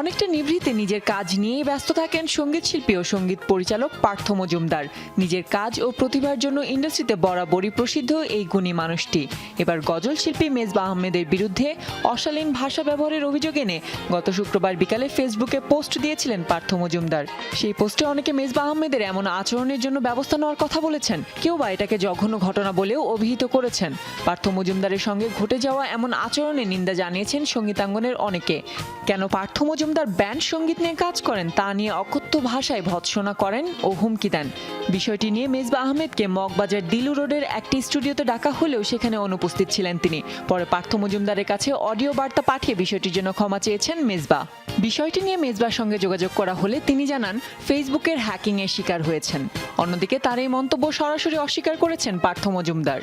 অনেকটা নিভৃতে নিজের কাজ নিয়েই ব্যস্ত থাকেন সংগীত শিল্পী ও সংগীত পরিচালক পার্থ মজুমদার। নিজের কাজ ও প্রতিভার জন্য ইন্ডাস্ট্রিতে বরাবরই প্রসিদ্ধ এই গুণী মানুষটি। এবার গজল শিল্পী মেজবা আহমেদের বিরুদ্ধে অশালীন ভাষা ব্যবহারের অভিযোগ এনে গত শুক্রবার বিকালে ফেসবুকে পোস্ট দিয়েছিলেন পার্থ মজুমদার। সেই পোস্টে অনেকে মেজবা আহমেদের এমন আচরণের জন্য ব্যবস্থা নেওয়ার কথা বলেছেন, কেউ বা এটাকে জঘন্য ঘটনা বলেও অভিহিত করেছেন। পার্থ মজুমদারের সঙ্গে ঘটে যাওয়া এমন আচরণের নিন্দা জানিয়েছেন সঙ্গীতাঙ্গনের অনেকে। কেন পার্থ মজুমদার ব্যান্ড সংগীত নিয়ে কাজ করেন, তা নিয়ে অকথ্য ভাষায় ভৎসনা করেন ও হুমকি দেন। বিষয়টি নিয়ে মেজবা আহমেদকে মগবাজার দিলু রোডের একটি স্টুডিওতে ডাকা হলেও সেখানে অনুপস্থিত ছিলেন তিনি। পরে পার্থ মজুমদারের কাছে অডিও বার্তা পাঠিয়ে বিষয়টির জন্য ক্ষমা চেয়েছেন মেজবা। বিষয়টি নিয়ে মেজবার সঙ্গে যোগাযোগ করা হলে তিনি জানান, ফেসবুকের হ্যাকিংয়ের শিকার হয়েছেন। অন্যদিকে তার এই মন্তব্য সরাসরি অস্বীকার করেছেন পার্থ মজুমদার।